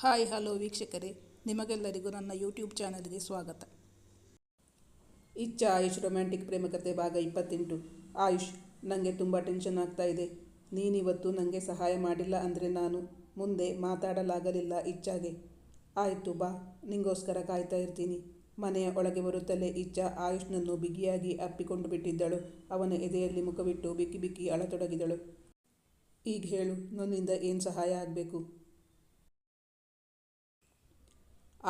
Hi, hello ವೀಕ್ಷಕರೇ. ನಿಮಗೆಲ್ಲರಿಗೂ ನನ್ನ ಯೂಟ್ಯೂಬ್ ಚಾನಲ್ಗೆ ಸ್ವಾಗತ. ಇಚ್ಛ ಆಯುಷ್ ರೊಮ್ಯಾಂಟಿಕ್ ಪ್ರೇಮಕತೆ ಭಾಗ ಇಪ್ಪತ್ತೆಂಟು. ಆಯುಷ್ ನನಗೆ ತುಂಬ ಟೆನ್ಷನ್ ಆಗ್ತಾ ಇದೆ. ನೀನಿವತ್ತು ನನಗೆ ಸಹಾಯ ಮಾಡಿಲ್ಲ ಅಂದರೆ ನಾನು ಮುಂದೆ ಮಾತಾಡಲಾಗಲಿಲ್ಲ ಇಚ್ಛಾಗೆ. ಆಯಿತು ಬಾ, ನಿಂಗೋಸ್ಕರ ಕಾಯ್ತಾ ಇರ್ತೀನಿ. ಮನೆಯ ಒಳಗೆ ಬರುತ್ತಲೇ ಇಚ್ಛಾ ಆಯುಷ್ನನ್ನು ಬಿಗಿಯಾಗಿ ಅಪ್ಪಿಕೊಂಡು ಬಿಟ್ಟಿದ್ದಳು. ಅವನ ಎದೆಯಲ್ಲಿ ಮುಖವಿಟ್ಟು ಬಿಕ್ಕಿ ಬಿಕ್ಕಿ ಅಳತೊಡಗಿದಳು. ಈಗ ಹೇಳು, ನನ್ನಿಂದ ಏನು ಸಹಾಯ ಆಗಬೇಕು?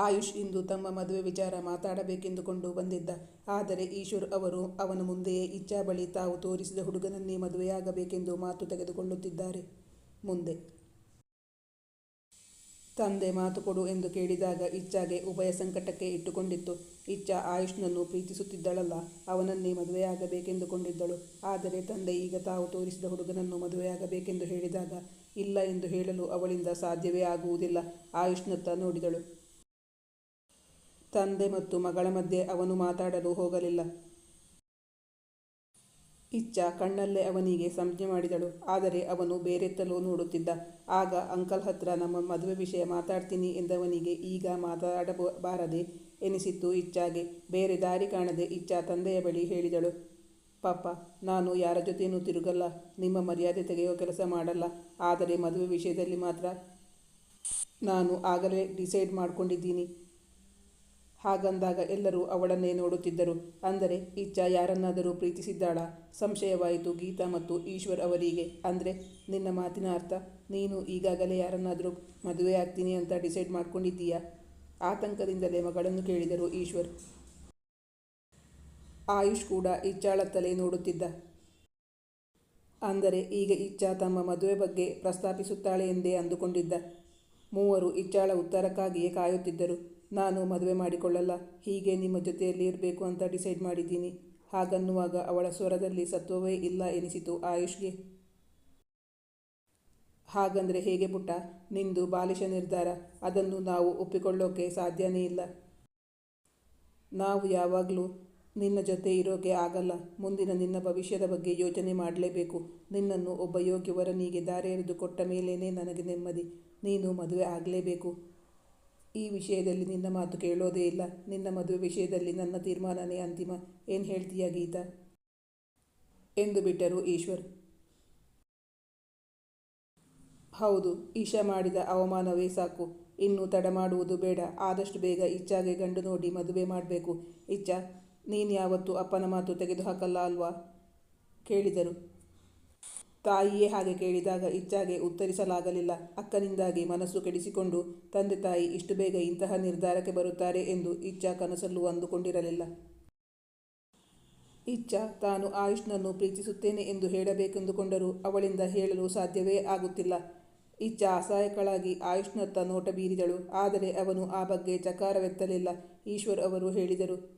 ಆಯುಷ್ ಇಂದು ತಮ್ಮ ಮದುವೆ ವಿಚಾರ ಮಾತಾಡಬೇಕೆಂದುಕೊಂಡು ಬಂದಿದ್ದ. ಆದರೆ ಈಶ್ವರ್ ಅವರು ಅವನ ಮುಂದೆಯೇ ಇಚ್ಛಾ ಬಳಿ ತಾವು ತೋರಿಸಿದ ಹುಡುಗನನ್ನೇ ಮದುವೆಯಾಗಬೇಕೆಂದು ಮಾತು ತೆಗೆದುಕೊಳ್ಳುತ್ತಿದ್ದಾರೆ. ಮುಂದೆ. ತಂದೆ ಮಾತು ಕೊಡು ಎಂದು ಕೇಳಿದಾಗ ಇಚ್ಛಾಗೆ ಉಭಯ ಸಂಕಟಕ್ಕೆ ಇಟ್ಟುಕೊಂಡಿತ್ತು. ಇಚ್ಛಾ ಆಯುಷ್ನನ್ನು ಪ್ರೀತಿಸುತ್ತಿದ್ದಳಲ್ಲ, ಅವನನ್ನೇ ಮದುವೆಯಾಗಬೇಕೆಂದುಕೊಂಡಿದ್ದಳು. ಆದರೆ ತಂದೆ ಈಗ ತಾವು ತೋರಿಸಿದ ಹುಡುಗನನ್ನು ಮದುವೆಯಾಗಬೇಕೆಂದು ಹೇಳಿದಾಗ, ಇಲ್ಲ ಎಂದು ಹೇಳಲು ಅವಳಿಂದ ಸಾಧ್ಯವೇ ಆಗುವುದಿಲ್ಲ, ಆಯುಷ್ನತ್ತ ನೋಡಿದಳು. ತಂದೆ ಮತ್ತು ಮಗಳ ಮಧ್ಯೆ ಅವನು ಮಾತಾಡಲು ಹೋಗಲಿಲ್ಲ. ಇಚ್ಛ ಕಣ್ಣಲ್ಲೇ ಅವನಿಗೆ ಸಂಜ್ಞೆ ಮಾಡಿದಳು. ಆದರೆ ಅವನು ಬೇರೆತ್ತಲೂ ನೋಡುತ್ತಿದ್ದ. ಆಗ, ಅಂಕಲ್ ಹತ್ರ ನಮ್ಮ ಮದುವೆ ವಿಷಯ ಮಾತಾಡ್ತೀನಿ ಎಂದವನಿಗೆ ಈಗ ಮಾತಾಡಬಾರದೆ ಎನಿಸಿತ್ತು ಇಚ್ಛಾಗೆ. ಬೇರೆ ದಾರಿ ಕಾಣದೆ ಇಚ್ಛಾ ತಂದೆಯ ಬಳಿ ಹೇಳಿದಳು. ಪಾಪ, ನಾನು ಯಾರ ಜೊತೆಯೂ ತಿರುಗಲ್ಲ. ನಿಮ್ಮ ಮರ್ಯಾದೆ ತೆಗೆಯುವ ಕೆಲಸ ಮಾಡಲ್ಲ. ಆದರೆ ಮದುವೆ ವಿಷಯದಲ್ಲಿ ಮಾತ್ರ ನಾನು ಆಗಲೇ ಡಿಸೈಡ್ ಮಾಡ್ಕೊಂಡಿದ್ದೀನಿ. ಹಾಗಂದಾಗ ಎಲ್ಲರೂ ಅವಳನ್ನೇ ನೋಡುತ್ತಿದ್ದರು. ಅಂದರೆ ಇಚ್ಚ ಯಾರನ್ನಾದರೂ ಪ್ರೀತಿಸಿದ್ದಾಳ? ಸಂಶಯವಾಯಿತು ಗೀತಾ ಮತ್ತು ಈಶ್ವರ್ ಅವರಿಗೆ. ಅಂದರೆ, ನಿನ್ನ ಮಾತಿನ ಅರ್ಥ, ನೀನು ಈಗಾಗಲೇ ಯಾರನ್ನಾದರೂ ಮದುವೆ ಆಗ್ತೀನಿ ಅಂತ ಡಿಸೈಡ್ ಮಾಡ್ಕೊಂಡಿದ್ದೀಯಾ? ಆತಂಕದಿಂದಲೇ ಮಗಳನ್ನು ಕೇಳಿದರು ಈಶ್ವರ್. ಆಯುಷ್ ಕೂಡ ಇಚ್ಛಾಳತ್ತಲೇ ನೋಡುತ್ತಿದ್ದ. ಅಂದರೆ, ಈಗ ಇಚ್ಛಾ ತಮ್ಮ ಮದುವೆ ಬಗ್ಗೆ ಪ್ರಸ್ತಾಪಿಸುತ್ತಾಳೆ ಎಂದೇ ಅಂದುಕೊಂಡಿದ್ದ. ಮೂವರು ಇಚ್ಛಾಳ ಉತ್ತರಕ್ಕಾಗಿಯೇ ಕಾಯುತ್ತಿದ್ದರು. ನಾನು ಮದುವೆ ಮಾಡಿಕೊಳ್ಳಲ್ಲ, ಹೀಗೆ ನಿಮ್ಮ ಜೊತೆಯಲ್ಲಿ ಇರಬೇಕು ಅಂತ ಡಿಸೈಡ್ ಮಾಡಿದ್ದೀನಿ. ಹಾಗನ್ನುವಾಗ ಅವಳ ಸ್ವರದಲ್ಲಿ ಸತ್ವವೇ ಇಲ್ಲ ಎನಿಸಿತು ಆಯುಷ್ಗೆ. ಹಾಗಂದ್ರೆ ಹೇಗೆ ಪುಟ್ಟ? ನಿಂದು ಬಾಲಿಶ ನಿರ್ಧಾರ, ಅದನ್ನು ನಾವು ಒಪ್ಪಿಕೊಳ್ಳೋಕೆ ಸಾಧ್ಯನೇ ಇಲ್ಲ. ನಾವು ಯಾವಾಗಲೂ ನಿನ್ನ ಜೊತೆ ಇರೋಕೆ ಆಗಲ್ಲ. ಮುಂದಿನ ನಿನ್ನ ಭವಿಷ್ಯದ ಬಗ್ಗೆ ಯೋಚನೆ ಮಾಡಲೇಬೇಕು. ನಿನ್ನನ್ನು ಒಬ್ಬ ಯೋಗ್ಯವರನಿಗೆ ದಾರಿ ಎರೆದು ಕೊಟ್ಟ ಮೇಲೇನೆ ನನಗೆ ನೆಮ್ಮದಿ. ನೀನು ಮದುವೆ ಆಗಲೇಬೇಕು. ಈ ವಿಷಯದಲ್ಲಿ ನಿನ್ನ ಮಾತು ಕೇಳೋದೇ ಇಲ್ಲ. ನಿನ್ನ ಮದುವೆ ವಿಷಯದಲ್ಲಿ ನನ್ನ ತೀರ್ಮಾನನೇ ಅಂತಿಮ. ಏನು ಹೇಳ್ತೀಯ ಗೀತಾ? ಎಂದು ಬಿಟ್ಟರು ಈಶ್ವರ್. ಹೌದು, ಈಶಾ ಮಾಡಿದ ಅವಮಾನವೇ ಸಾಕು. ಇನ್ನು ತಡ ಮಾಡುವುದು ಬೇಡ. ಆದಷ್ಟು ಬೇಗ ಇಚ್ಛಾಗೆ ಗಂಡು ನೋಡಿ ಮದುವೆ ಮಾಡಬೇಕು. ಇಚ್ಛಾ, ನೀನು ಯಾವತ್ತೂ ಅಪ್ಪನ ಮಾತು ತೆಗೆದುಹಾಕಲ್ಲ ಅಲ್ವಾ? ಕೇಳಿದರು. ತಾಯಿಯೇ ಹಾಗೆ ಕೇಳಿದಾಗ ಇಚ್ಛಾಗೆ ಉತ್ತರಿಸಲಾಗಲಿಲ್ಲ. ಅಕ್ಕನಿಂದಾಗಿ ಮನಸ್ಸು ಕೆಡಿಸಿಕೊಂಡು, ತಂದೆ ತಾಯಿ, ಇಷ್ಟು ಬೇಗ ಇಂತಹ ನಿರ್ಧಾರಕ್ಕೆ ಬರುತ್ತಾರೆ ಎಂದು ಇಚ್ಛಾ ಕನಸಲ್ಲೂ ಅಂದುಕೊಂಡಿರಲಿಲ್ಲ. ಇಚ್ಛಾ, ತಾನು ಆಯುಷ್ನನ್ನು ಪ್ರೀತಿಸುತ್ತೇನೆ ಎಂದು ಹೇಳಬೇಕೆಂದುಕೊಂಡರೂ ಅವಳಿಂದ ಹೇಳಲು ಸಾಧ್ಯವೇ ಆಗುತ್ತಿಲ್ಲ. ಇಚ್ಛಾ ಅಸಹಾಯಕಳಾಗಿ ಆಯುಷ್ನತ್ತ ನೋಟ ಬೀರಿದಳು. ಆದರೆ ಅವನು ಆ ಬಗ್ಗೆ ಚಕಾರವೆತ್ತಲಿಲ್ಲ, ಈಶ್ವರ್ ಅವರು ಹೇಳಿದರು.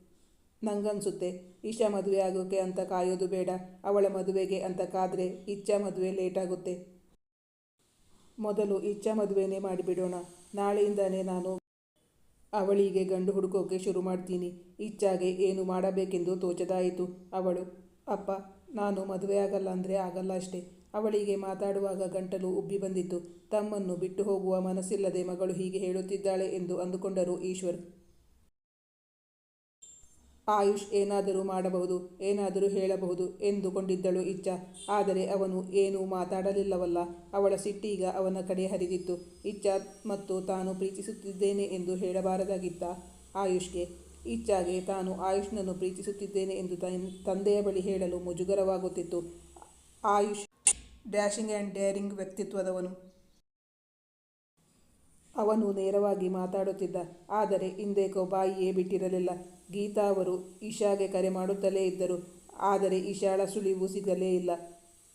ನಂಗನ್ಸುತ್ತೆ ಇಶಾ ಮದುವೆ ಆಗೋಕೆ ಅಂತ ಕಾಯೋದು ಬೇಡ, ಅವಳ ಮದುವೆಗೆ ಅಂತ ಕಾದ್ರೆ ಇಚ್ಛಾ ಮದುವೆ ಲೇಟ್ ಆಗುತ್ತೆ. ಮೊದಲು ಇಚ್ಛಾ ಮದುವೆನೇ ಮಾಡಿಬಿಡೋಣ, ನಾಳೆಯಿಂದನೇ ನಾನು ಅವಳಿಗೆ ಗಂಡು ಹುಡುಕೋಕೆ ಶುರು ಮಾಡ್ತೀನಿ, ಇಚ್ಛಾಗೆ ಏನು ಮಾಡಬೇಕೆಂದು ತೋಚದಾಯಿತು ಅವಳು. ಅಪ್ಪ, ನಾನು ಮದುವೆ ಆಗಲ್ಲ ಅಂದರೆ ಆಗಲ್ಲ ಅಷ್ಟೇ, ಅವಳಿಗೆ ಮಾತಾಡುವಾಗ ಗಂಟಲು ಉಬ್ಬಿ ಬಂದಿತ್ತು, ತಮ್ಮನ್ನು ಬಿಟ್ಟು ಹೋಗುವ ಮನಸ್ಸಿಲ್ಲದೆ ಮಗಳು ಹೀಗೆ ಹೇಳುತ್ತಿದ್ದಾಳೆ ಎಂದು ಅಂದುಕೊಂಡರು ಈಶ್ವರ್. ಆಯುಷ್ ಏನಾದರೂ ಮಾಡಬಹುದು, ಏನಾದರೂ ಹೇಳಬಹುದು ಎಂದುಕೊಂಡಿದ್ದಳು ಇಚ್ಛಾ ಆದರೆ ಅವನು ಏನೂ ಮಾತಾಡಲಿಲ್ಲವಲ್ಲ. ಅವಳ ಸಿಟ್ಟೀಗ ಅವನ ಕಡೆ ಹರಿದಿತ್ತು. ಇಚ್ಛಾ ಮತ್ತು ತಾನು ಪ್ರೀತಿಸುತ್ತಿದ್ದೇನೆ ಎಂದು ಹೇಳಬಾರದಾಗಿತ್ತ? ಆಯುಷ್ಗೆ ಇಚ್ಛಾಗೆ ತಾನು ಆಯುಷ್ನನ್ನು ಪ್ರೀತಿಸುತ್ತಿದ್ದೇನೆ ಎಂದು ತಂದೆಯ ಬಳಿ ಹೇಳಲು ಮುಜುಗರವಾಗುತ್ತಿತ್ತು. ಆಯುಷ್ ಡ್ಯಾಶಿಂಗ್ ಆ್ಯಂಡ್ ಡೇರಿಂಗ್ ವ್ಯಕ್ತಿತ್ವದವನು. ಅವನು ನೇರವಾಗಿ ಮಾತಾಡುತ್ತಿದ್ದ. ಆದರೆ ಇಂದೇಕೋ ಬಾಯಿಯೇ ಬಿಟ್ಟಿರಲಿಲ್ಲ. ಗೀತಾ ಅವರು ಇಶಾಗೆ ಕರೆ ಮಾಡುತ್ತಲೇ ಇದ್ದರು. ಆದರೆ ಇಶಾಳ ಸುಳಿವು ಸಿಗಲೇ ಇಲ್ಲ.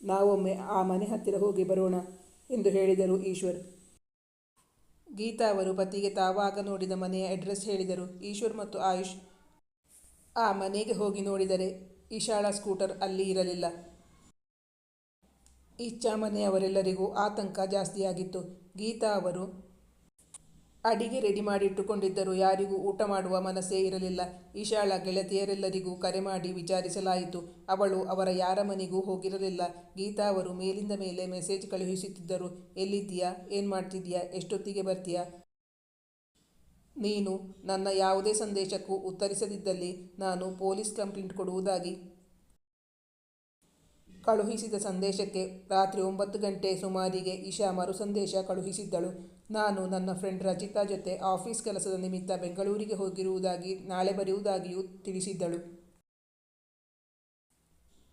ನಾವೊಮ್ಮೆ ಆ ಮನೆ ಹತ್ತಿರ ಹೋಗಿ ಬರೋಣ ಎಂದು ಹೇಳಿದರು ಈಶ್ವರ್. ಗೀತಾ ಅವರು ಪತಿಗೆ ತಾವಾಗ ನೋಡಿದ ಮನೆಯ ಅಡ್ರೆಸ್ ಹೇಳಿದರು. ಈಶ್ವರ್ ಮತ್ತು ಆಯುಷ್. ಆ ಮನೆಗೆ ಹೋಗಿ ನೋಡಿದರೆ ಇಶಾಳ ಸ್ಕೂಟರ್ ಅಲ್ಲಿ ಇರಲಿಲ್ಲ. ಇಚ್ಛಾ ಮನೆಯವರೆಲ್ಲರಿಗೂ ಆತಂಕ ಜಾಸ್ತಿಯಾಗಿತ್ತು. ಗೀತಾ ಅವರು ಅಡಿಗೆ ರೆಡಿ ಮಾಡಿ ಇಟ್ಟುಕೊಂಡಿದ್ದರೂ ಯಾರಿಗೂ ಊಟ ಮಾಡುವ ಮನಸ್ಸೇ ಇರಲಿಲ್ಲ. ಈಶಾಳ ಗೆಳತಿಯರೆಲ್ಲರಿಗೂ ಕರೆ ಮಾಡಿ ವಿಚಾರಿಸಲಾಯಿತು. ಅವಳು ಅವರ ಯಾರ ಮನೆಗೂ ಹೋಗಿರಲಿಲ್ಲ. ಗೀತಾ ಅವರು ಮೇಲಿಂದ ಮೇಲೆ ಮೆಸೇಜ್ ಕಳುಹಿಸುತ್ತಿದ್ದರು. ಎಲ್ಲಿದ್ದೀಯಾ? ಏನು ಮಾಡ್ತಿದ್ದೀಯಾ? ಎಷ್ಟೊತ್ತಿಗೆ ಬರ್ತೀಯಾ? ನೀನು ನನ್ನ ಯಾವುದೇ ಸಂದೇಶಕ್ಕೂ ಉತ್ತರಿಸದಿದ್ದಲ್ಲಿ ನಾನು ಪೊಲೀಸ್ ಕಂಪ್ಲೇಂಟ್ ಕೊಡುವುದಾಗಿ ಕಳುಹಿಸಿದ ಸಂದೇಶಕ್ಕೆ ರಾತ್ರಿ ಒಂಬತ್ತು ಗಂಟೆ ಸುಮಾರಿಗೆ ಇಶಾ ಮರು ಸಂದೇಶ ಕಳುಹಿಸಿದ್ದಳು. ನಾನು ನನ್ನ ಫ್ರೆಂಡ್ ರಚಿತಾ ಜೊತೆ ಆಫೀಸ್ ಕೆಲಸದ ನಿಮಿತ್ತ ಬೆಂಗಳೂರಿಗೆ ಹೋಗಿರುವುದಾಗಿ ನಾಳೆ ಬರೆಯುವುದಾಗಿಯೂ ತಿಳಿಸಿದ್ದಳು.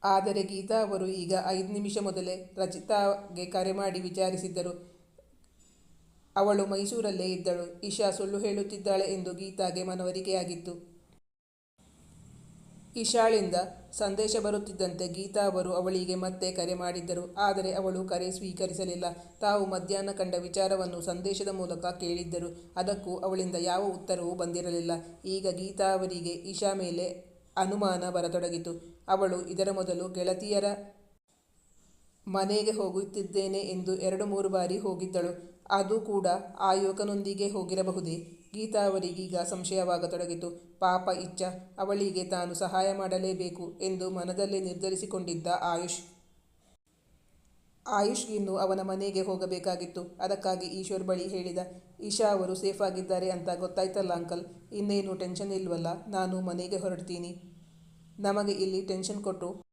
ಆದರೆ ಗೀತಾ ಅವರು ಈಗ ಐದು ನಿಮಿಷ ಮೊದಲೇ ರಚಿತಾಗೆ ಕರೆ ಮಾಡಿ ವಿಚಾರಿಸಿದ್ದರು. ಅವಳು ಮೈಸೂರಲ್ಲೇ ಇದ್ದಳು. ಇಶಾ ಸುಳ್ಳು ಹೇಳುತ್ತಿದ್ದಾಳೆ ಎಂದು ಗೀತಾಗೆ ಮನವರಿಕೆಯಾಗಿತ್ತು. ಇಶಾಳಿಂದ ಸಂದೇಶ ಬರುತ್ತಿದ್ದಂತೆ ಗೀತಾ ಅವರು ಅವಳಿಗೆ ಮತ್ತೆ ಕರೆ ಮಾಡಿದ್ದರು. ಆದರೆ ಅವಳು ಕರೆ ಸ್ವೀಕರಿಸಲಿಲ್ಲ. ತಾವು ಮಧ್ಯಾಹ್ನ ಕಂಡ ವಿಚಾರವನ್ನು ಸಂದೇಶದ ಮೂಲಕ ಕೇಳಿದ್ದರು. ಅದಕ್ಕೂ ಅವಳಿಂದ ಯಾವ ಉತ್ತರವೂ ಬಂದಿರಲಿಲ್ಲ. ಈಗ ಗೀತಾ ಅವರಿಗೆ ಇಶಾ ಮೇಲೆ ಅನುಮಾನ ಬರತೊಡಗಿತು. ಅವಳು ಇದರ ಮೊದಲು ಗೆಳತಿಯರ ಮನೆಗೆ ಹೋಗುತ್ತಿದ್ದೇನೆ ಎಂದು ಎರಡು ಮೂರು ಬಾರಿ ಹೋಗಿದ್ದಳು. ಅದು ಕೂಡ ಆ ಯುವಕನೊಂದಿಗೆ ಹೋಗಿರಬಹುದೇ? ಗೀತಾ ಅವರಿಗೀಗ ಸಂಶಯವಾಗತೊಡಗಿತು. ಪಾಪ ಇಚ್ಛ, ಅವಳಿಗೆ ತಾನು ಸಹಾಯ ಮಾಡಲೇಬೇಕು ಎಂದು ಮನದಲ್ಲೇ ನಿರ್ಧರಿಸಿಕೊಂಡಿದ್ದ ಆಯುಷ್. ಇನ್ನು ಅವನ ಮನೆಗೆ ಹೋಗಬೇಕಾಗಿತ್ತು. ಅದಕ್ಕಾಗಿ ಈಶ್ವರ್ ಬಳಿ ಹೇಳಿದ ಇಶಾ ಅವರು ಸೇಫ್ ಆಗಿದ್ದಾರೆ ಅಂತ ಗೊತ್ತಾಯ್ತಲ್ಲ ಅಂಕಲ್? ಇನ್ನೇನು ಟೆನ್ಷನ್ ಇಲ್ವಲ್ಲ? ನಾನು ಮನೆಗೆ ಹೊರಡ್ತೀನಿ. ನಮಗೆ ಇಲ್ಲಿ ಟೆನ್ಷನ್ ಕೊಟ್ಟು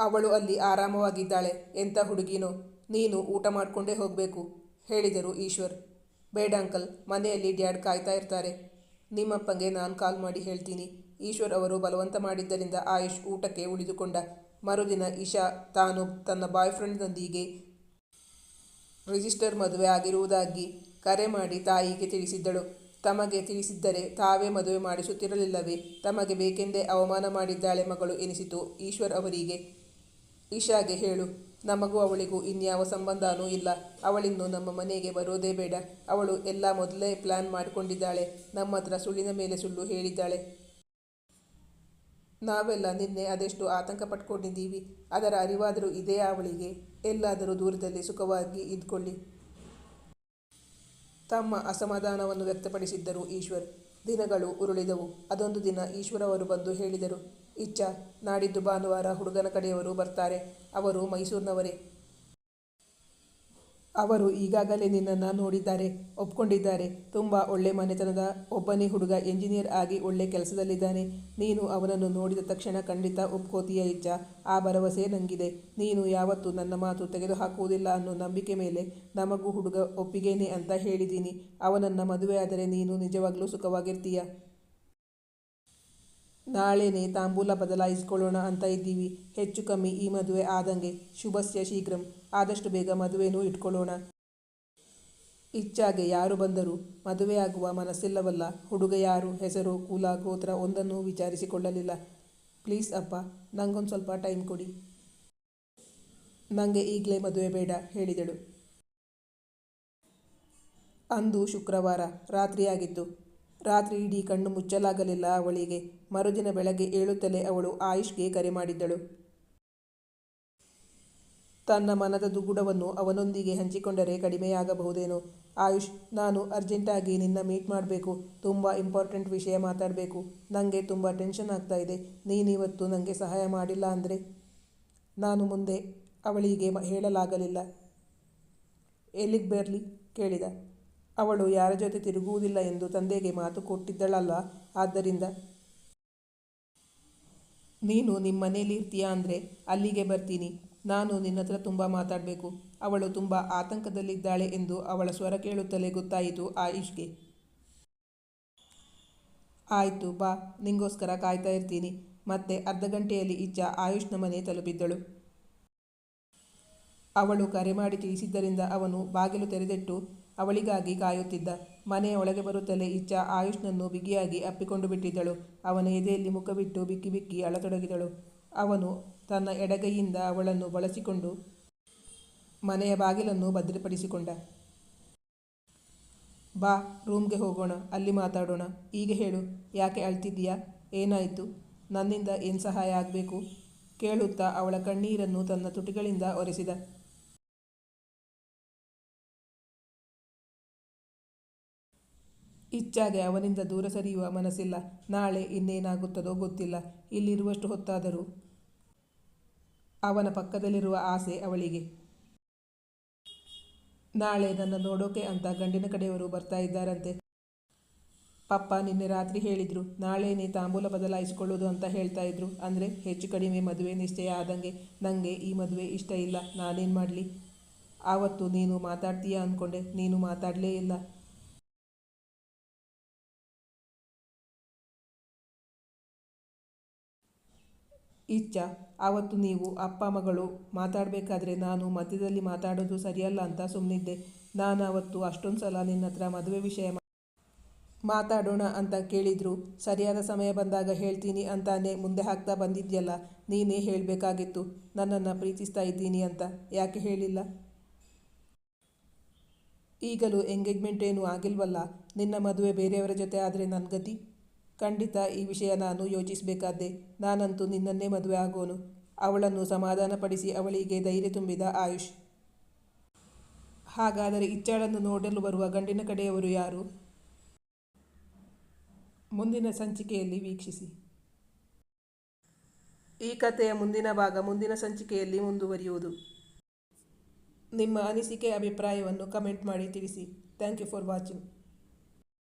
ಅವಳು ಅಲ್ಲಿ ಆರಾಮವಾಗಿದ್ದಾಳೆ. ಎಂಥ ಹುಡುಗಿನೋ? ನೀನು ಊಟ ಮಾಡಿಕೊಂಡೇ ಹೋಗಬೇಕು. ಹೇಳಿದರು, ಈಶ್ವರ್, ಬೇಡ ಅಂಕಲ್, ಮನೆಯಲ್ಲಿ ಡ್ಯಾಡ್ ಕಾಯ್ತಾ ಇರ್ತಾರೆ. ನಿಮ್ಮಪ್ಪಂಗೆ ನಾನು ಕಾಲ್ ಮಾಡಿ ಹೇಳ್ತೀನಿ. ಈಶ್ವರ್ ಅವರು ಬಲವಂತ ಮಾಡಿದ್ದರಿಂದ ಆಯುಷ್ ಊಟಕ್ಕೆ ಉಳಿದುಕೊಂಡ. ಮರುದಿನ ಇಶಾ ತಾನು ತನ್ನ ಬಾಯ್ ಫ್ರೆಂಡ್ನೊಂದಿಗೆ ರಿಜಿಸ್ಟರ್ ಮದುವೆ ಆಗಿರುವುದಾಗಿ ಕರೆ ಮಾಡಿ ತಾಯಿಗೆ ತಿಳಿಸಿದ್ದಳು. ತಮಗೆ ತಿಳಿಸಿದ್ದರೆ ತಾವೇ ಮದುವೆ ಮಾಡಿಸುತ್ತಿರಲಿಲ್ಲವೇ? ತಮಗೆ ಬೇಕೆಂದೇ ಅವಮಾನ ಮಾಡಿದ್ದಾಳೆ ಮಗಳು ಎನಿಸಿತು. ಈಶ್ವರ್ ಅವರಿಗೆ, ಇಶಾಗೆ ಹೇಳು ನಮಗೂ ಅವಳಿಗೂ ಇನ್ಯಾವ ಸಂಬಂಧನೂ ಇಲ್ಲ. ಅವಳಿನ್ನು ನಮ್ಮ ಮನೆಗೆ ಬರೋದೇ ಬೇಡ. ಅವಳು ಎಲ್ಲ ಮೊದಲೇ ಪ್ಲ್ಯಾನ್ ಮಾಡಿಕೊಂಡಿದ್ದಾಳೆ. ನಮ್ಮ ಹತ್ರ ಸುಳ್ಳಿನ ಮೇಲೆ ಸುಳ್ಳು ಹೇಳಿದ್ದಾಳೆ. ನಾವೆಲ್ಲ ನಿನ್ನೆ ಅದೆಷ್ಟು ಆತಂಕ ಪಟ್ಕೊಂಡಿದ್ದೀವಿ. ಅದರ ಅರಿವಾದರೂ ಇದೇ ಅವಳಿಗೆ. ಎಲ್ಲಾದರೂ ದೂರದಲ್ಲಿ ಸುಖವಾಗಿ ಇದ್ಕೊಳ್ಳಿ. ತಮ್ಮ ಅಸಮಾಧಾನವನ್ನು ವ್ಯಕ್ತಪಡಿಸಿದ್ದರು ಈಶ್ವರ್. ದಿನಗಳು ಉರುಳಿದವು. ಅದೊಂದು ದಿನ ಈಶ್ವರವರು ಬಂದು ಹೇಳಿದರು. ಇಚ್ಛ. ನಾಡಿದ್ದು ಭಾನುವಾರ ಹುಡುಗನ ಕಡೆಯವರು ಬರ್ತಾರೆ. ಅವರು ಮೈಸೂರಿನವರೇ. ಅವರು ಈಗಾಗಲೇ ನಿನ್ನನ್ನು ನೋಡಿದ್ದಾರೆ, ಒಪ್ಕೊಂಡಿದ್ದಾರೆ. ತುಂಬ ಒಳ್ಳೆ ಮನೆತನದ ಒಬ್ಬನೇ ಹುಡುಗ ಎಂಜಿನಿಯರ್ ಆಗಿ ಒಳ್ಳೆ ಕೆಲಸದಲ್ಲಿದ್ದಾನೆ. ನೀನು ಅವನನ್ನು ನೋಡಿದ ತಕ್ಷಣ ಖಂಡಿತ ಒಪ್ಕೋತೀಯ ಇಚ್ಛ. ಆ ಭರವಸೆ ನಂಗಿದೆ. ನೀನು ಯಾವತ್ತೂ ನನ್ನ ಮಾತು ತೆಗೆದುಹಾಕುವುದಿಲ್ಲ ಅನ್ನೋ ನಂಬಿಕೆ ಮೇಲೆ ನಮಗೂ ಹುಡುಗ ಒಪ್ಪಿಗೆನೆ ಅಂತ ಹೇಳಿದ್ದೀನಿ. ಅವನನ್ನು ಮದುವೆಯಾದರೆ ನೀನು ನಿಜವಾಗ್ಲೂ ಸುಖವಾಗಿರ್ತೀಯ. ನಾಳೆನೇ ತಾಂಬೂಲ ಬದಲಾಯಿಸ್ಕೊಳ್ಳೋಣ ಅಂತ ಇದ್ದೀವಿ. ಹೆಚ್ಚು ಕಮ್ಮಿ ಈ ಮದುವೆ ಆದಂಗೆ ಶುಭಸ್ಯ ಶೀಘ್ರಂ. ಆದಷ್ಟು ಬೇಗ ಮದುವೆನೂ ಇಟ್ಕೊಳ್ಳೋಣ. ಇಚ್ಛಾಗೆ ಯಾರು ಬಂದರೂ ಮದುವೆಯಾಗುವ ಮನಸ್ಸಿಲ್ಲವಲ್ಲ. ಹುಡುಗ ಯಾರು, ಹೆಸರು, ಕುಲ, ಗೋತ್ರ ಒಂದನ್ನೂ ವಿಚಾರಿಸಿಕೊಳ್ಳಲಿಲ್ಲ. ಪ್ಲೀಸ್ ಅಪ್ಪ ನನಗೊಂದು ಸ್ವಲ್ಪ ಟೈಮ್ ಕೊಡಿ. ನನಗೆ ಈಗಲೇ ಮದುವೆ ಬೇಡ, ಹೇಳಿದಳು. ಅಂದು ಶುಕ್ರವಾರ ರಾತ್ರಿಯಾಗಿತ್ತು. ರಾತ್ರಿ ಇಡೀ ಕಣ್ಣು ಮುಚ್ಚಲಾಗಲಿಲ್ಲ ಅವಳಿಗೆ. ಮರುದಿನ ಬೆಳಗ್ಗೆ ಏಳುತ್ತಲೇ ಅವಳು ಆಯುಷ್ಗೆ ಕರೆ ಮಾಡಿದ್ದಳು. ತನ್ನ ಮನದ ದುಗುಡವನ್ನು ಅವನೊಂದಿಗೆ ಹಂಚಿಕೊಂಡರೆ ಕಡಿಮೆಯಾಗಬಹುದೇನೋ. ಆಯುಷ್, ನಾನು ಅರ್ಜೆಂಟಾಗಿ ನಿನ್ನ ಮೀಟ್ ಮಾಡಬೇಕು. ತುಂಬ ಇಂಪಾರ್ಟೆಂಟ್ ವಿಷಯ ಮಾತಾಡಬೇಕು. ನನಗೆ ತುಂಬ ಟೆನ್ಷನ್ ಆಗ್ತಾ ಇದೆ. ನೀನಿವತ್ತು ನನಗೆ ಸಹಾಯ ಮಾಡಿಲ್ಲ ಅಂದರೆ? ನಾನು ಮುಂದೆ ಅವಳಿಗೆ ಹೇಳಲಾಗಲಿಲ್ಲ. ಎಲ್ಲಿಗೆ ಬರಲಿ? ಕೇಳಿದ. ಅವಳು ಯಾರ ಜೊತೆ ತಿರುಗುವುದಿಲ್ಲ ಎಂದು ತಂದೆಗೆ ಮಾತು ಕೊಟ್ಟಿದ್ದಳಲ್ಲ, ಆದ್ದರಿಂದ ನೀನು ನಿಮ್ಮ ಮನೇಲಿ ಇರ್ತೀಯಾ ಅಂದರೆ ಅಲ್ಲಿಗೆ ಬರ್ತೀನಿ, ನಾನು ನಿನ್ನ ಹತ್ರ ತುಂಬ ಮಾತಾಡಬೇಕು, ಅವಳು ತುಂಬ ಆತಂಕದಲ್ಲಿದ್ದಾಳೆ ಎಂದು ಅವಳ ಸ್ವರ ಕೇಳುತ್ತಲೇ ಗೊತ್ತಾಯಿತು ಆಯುಷ್ಗೆ. ಆಯಿತು, ಬಾ, ನಿಂಗೋಸ್ಕರ ಕಾಯ್ತಾ ಇರ್ತೀನಿ, ಮತ್ತೆ ಅರ್ಧ ಗಂಟೆಯಲ್ಲಿ ಇಚ್ಛಾ ಆಯುಷ್ನ ಮನೆ ತಲುಪಿದ್ದಳು. ಅವಳು ಕರೆ ಮಾಡಿ ತಿಳಿಸಿದ್ದರಿಂದ ಅವನು ಬಾಗಿಲು ತೆರೆದಿಟ್ಟು ಅವಳಿಗಾಗಿ ಕಾಯುತ್ತಿದ್ದ. ಮನೆಯ ಒಳಗೆ ಬರುತ್ತಲೇ ಇಚ್ಚ ಆಯುಷ್ನನ್ನು ಬಿಗಿಯಾಗಿ ಅಪ್ಪಿಕೊಂಡು ಬಿಟ್ಟಿದ್ದಳು. ಅವನ ಎದೆಯಲ್ಲಿ ಮುಖವಿಟ್ಟು ಬಿಕ್ಕಿ ಬಿಕ್ಕಿ ಅಳತೊಡಗಿದಳು. ಅವನು ತನ್ನ ಎಡಗೈಯಿಂದ ಅವಳನ್ನು ಬಳಸಿಕೊಂಡು ಮನೆಯ ಬಾಗಿಲನ್ನು ಭದ್ರಪಡಿಸಿಕೊಂಡ. ಬಾ, ರೂಮ್ಗೆ ಹೋಗೋಣ, ಅಲ್ಲಿ ಮಾತಾಡೋಣ. ಈಗ ಹೇಳು. ಯಾಕೆ ಅಳ್ತಿದ್ದೀಯಾ? ಏನಾಯಿತು? ನನ್ನಿಂದ ಏನು ಸಹಾಯ ಆಗಬೇಕು? ಕೇಳುತ್ತಾ ಅವಳ ಕಣ್ಣೀರನ್ನು ತನ್ನ ತುಟಿಗಳಿಂದ ಒರೆಸಿದ. ಇಚ್ಛಾಗೆ ಅವನಿಂದ ದೂರ ಸರಿಯುವ ಮನಸ್ಸಿಲ್ಲ. ನಾಳೆ ಇನ್ನೇನಾಗುತ್ತದೋ ಗೊತ್ತಿಲ್ಲ. ಇಲ್ಲಿರುವಷ್ಟು ಹೊತ್ತಾದರೂ ಅವನ ಪಕ್ಕದಲ್ಲಿರುವ ಆಸೆ ಅವಳಿಗೆ. ನಾಳೆ ನನ್ನ ನೋಡೋಕೆ ಅಂತ ಗಂಡಿನ ಕಡೆಯವರು ಬರ್ತಾ ಇದ್ದಾರಂತೆ. ಪಪ್ಪ ನಿನ್ನೆ ರಾತ್ರಿ ಹೇಳಿದ್ರು, ನಾಳೆನೇ ತಾಂಬೂಲ ಬದಲಾಯಿಸಿಕೊಳ್ಳೋದು ಅಂತ ಹೇಳ್ತಾ ಇದ್ರು. ಅಂದರೆ ಹೆಚ್ಚು ಕಡಿಮೆ ಮದುವೆ ನಿಶ್ಚಯ ಆದಂಗೆ ನನಗೆ ಈ ಮದುವೆ ಇಷ್ಟ ಇಲ್ಲ. ನಾನೇನು ಮಾಡಲಿ? ಆವತ್ತು ನೀನು ಮಾತಾಡ್ತೀಯಾ ಅಂದ್ಕೊಂಡೆ ನೀನು ಮಾತಾಡಲೇ ಇಲ್ಲ. ಇಚ್ಛ ಆವತ್ತು ನೀವು ಅಪ್ಪ, ಮಗಳು ಮಾತಾಡಬೇಕಾದ್ರೆ ನಾನು ಮಧ್ಯದಲ್ಲಿ ಮಾತಾಡೋದು ಸರಿಯಲ್ಲ ಅಂತ ಸುಮ್ಮನಿದ್ದೆ ನಾನು ಅವತ್ತು ಅಷ್ಟೊಂದು ಸಲ ನಿನ್ನ ಹತ್ರ ಮದುವೆ ವಿಷಯ ಮಾತಾಡೋಣ ಅಂತ ಕೇಳಿದ್ರು. ಸರಿಯಾದ ಸಮಯ ಬಂದಾಗ ಹೇಳ್ತೀನಿ ಅಂತಾನೆ ಮುಂದೆ ಹಾಕ್ತಾ ಬಂದಿದ್ಯಲ್ಲ, ನೀನೇ ಹೇಳಬೇಕಾಗಿತ್ತು. ನನ್ನನ್ನು ಪ್ರೀತಿಸ್ತಾ ಇದ್ದೀನಿ ಅಂತ. ಯಾಕೆ ಹೇಳಿಲ್ಲ? ಈಗಲೂ ಎಂಗೇಜ್ಮೆಂಟ್ ಏನೂ ಆಗಿಲ್ವಲ್ಲ? ನಿನ್ನ ಮದುವೆ ಬೇರೆಯವರ ಜೊತೆ ಆದರೆ ನನ್ನ ಗತಿ? ಖಂಡಿತ ಈ ವಿಷಯ ನಾನು ಯೋಚಿಸಬೇಕಾದ್ದೆ. ನಾನಂತೂ ನಿನ್ನನ್ನೇ ಮದುವೆ ಆಗೋನು. ಅವಳನ್ನು ಸಮಾಧಾನಪಡಿಸಿ ಅವಳಿಗೆ ಧೈರ್ಯ ತುಂಬಿದ ಆಯುಷ್. ಹಾಗಾದರೆ ಇಚ್ಚಾಳನ್ನು ನೋಡಲು ಬರುವ ಗಂಡಿನ ಕಡೆಯವರು ಯಾರು? ಮುಂದಿನ ಸಂಚಿಕೆಯಲ್ಲಿ ವೀಕ್ಷಿಸಿ. ಈ ಕಥೆಯ ಮುಂದಿನ ಭಾಗ ಮುಂದಿನ ಸಂಚಿಕೆಯಲ್ಲಿ ಮುಂದುವರಿಯುವುದು. ನಿಮ್ಮ ಅನಿಸಿಕೆ ಅಭಿಪ್ರಾಯವನ್ನು ಕಮೆಂಟ್ ಮಾಡಿ ತಿಳಿಸಿ. Thank you for watching.